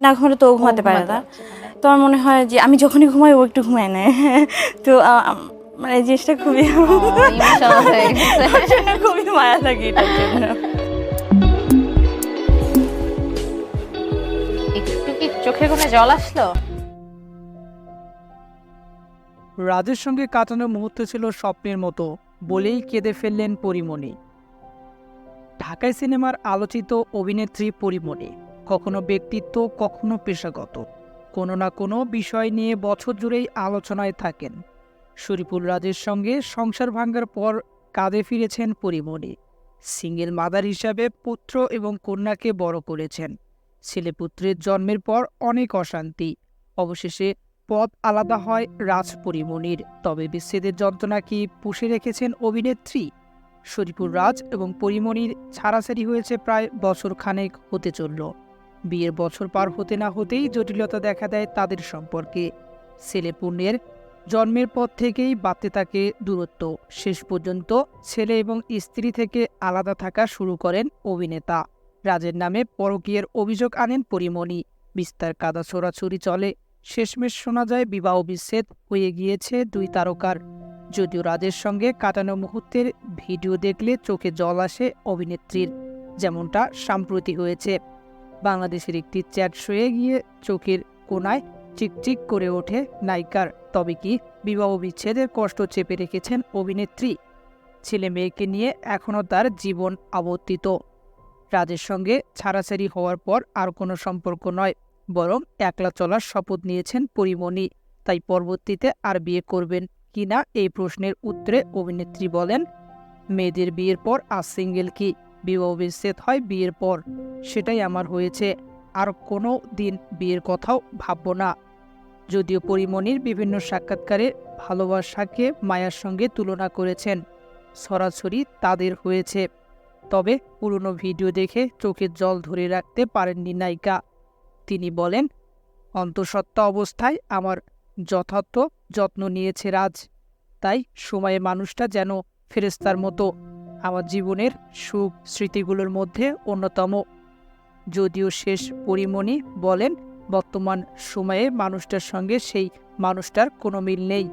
না ঘুমালে তো ঘুমাতে পারে না। তো আমার মনে হয় যে আমি যখনই ঘুমাই ও একটু ঘুমায় নেয় তো মানে এই জিনিসটা খুবই খুবই মায়া লাগে এটার জন্য। একটু কি চোখের কোণে জল আসলো? রাজের সঙ্গে কাটানো মুহূর্ত ছিল স্বপ্নের মতো বলেই কেঁদে ফেললেন পরিমণি। ঢাকায় সিনেমার আলোচিত অভিনেত্রী পরিমণি। কখনো ব্যক্তিত্ব, কখনো পেশাগত। কোনো না কোনো বিষয় নিয়ে বছর জুড়েই আলোচনায় থাকেন। শরীফুল রাজের সঙ্গে সংসার ভাঙ্গার পর কাঁধে ফিরেছেন পরিমণি। সিঙ্গেল মাদার হিসাবে পুত্র এবং কন্যাকে বড় করেছেন। ছেলেপুত্রের জন্মের পর অনেক অশান্তি। অবশেষে পথ আলাদা হয় রাজ পরিমণির। তবে বিচ্ছেদের যন্ত্রণা কি পুষে রেখেছেন অভিনেত্রী? শরীফুর রাজ এবং পরিমণির ছাড়াছাড়ি হয়েছে প্রায় বছর খানেক হতে চলল। বিয়ের বছর পার হতে না হতেই জটিলতা দেখা দেয় তাদের সম্পর্কে। ছেলে পুণ্যের জন্মের পর থেকেই বাড়তে থাকে দূরত্ব। শেষ পর্যন্ত ছেলে এবং স্ত্রী থেকে আলাদা থাকা শুরু করেন অভিনেতা। রাজের নামে পরকীয়ের অভিযোগ আনেন পরিমণি। বিস্তার কাদা ছোড়াছুরি চলে। শেষমেশ শোনা যায় বিবাহ বিচ্ছেদ হয়ে গিয়েছে দুই তারকার। যদিও রাজের সঙ্গে কাটানো মুহূর্তের ভিডিও দেখলে চোখে জল আসে অভিনেত্রীর। যেমনটা সাম্প্রতি হয়েছে। বাংলাদেশের একটি চ্যাট শুয়ে গিয়ে চোখের কোনায় চিকচিক করে ওঠে নায়িকার, তবে কি বিবাহ বিচ্ছেদের কষ্ট চেপে রেখেছেন অভিনেত্রী? ছেলে মেয়েকে নিয়ে এখনও তার জীবন আবর্তিত রাজের সঙ্গে ছাড়াছাড়ি হওয়ার পর আর কোনো সম্পর্ক নয়, বরং একলা চলার শপথ নিয়েছেন পরিমণি। তাই পরবর্তীতে আর বিয়ে করবেন কিনা এই প্রশ্নের উত্তরে অভিনেত্রী বলেন, মেয়েদের বিয়ের পর আর সিঙ্গেল কি? বিবাহ বিচ্ছেদ হয় বিয়ের পর। সেটাই আমার হয়েছে। আর কোনো দিন বিয়ের কথাও ভাবব না। যদিও পরিমণির বিভিন্ন সাক্ষাৎকারে ভালোবাসাকে মায়ার সঙ্গে তুলনা করেছেন। সরাসরি তাদের হয়েছে। তবে পুরনো ভিডিও দেখে চোখের জল ধরে রাখতে পারেননি নায়িকা। তিনি বলেন, অন্তঃসত্ত্বা অবস্থায় আমার যথার্থ যত্ন নিয়েছে রাজ। তাই সময়ে মানুষটা যেন ফেরেস্তার মতো আমার জীবনের সুখ স্মৃতিগুলোর মধ্যে অন্যতম। যদিও শেষ পরিমণি বলেন, বর্তমান সময়ে মানুষটার সঙ্গে সেই মানুষটার কোনো মিল নেই।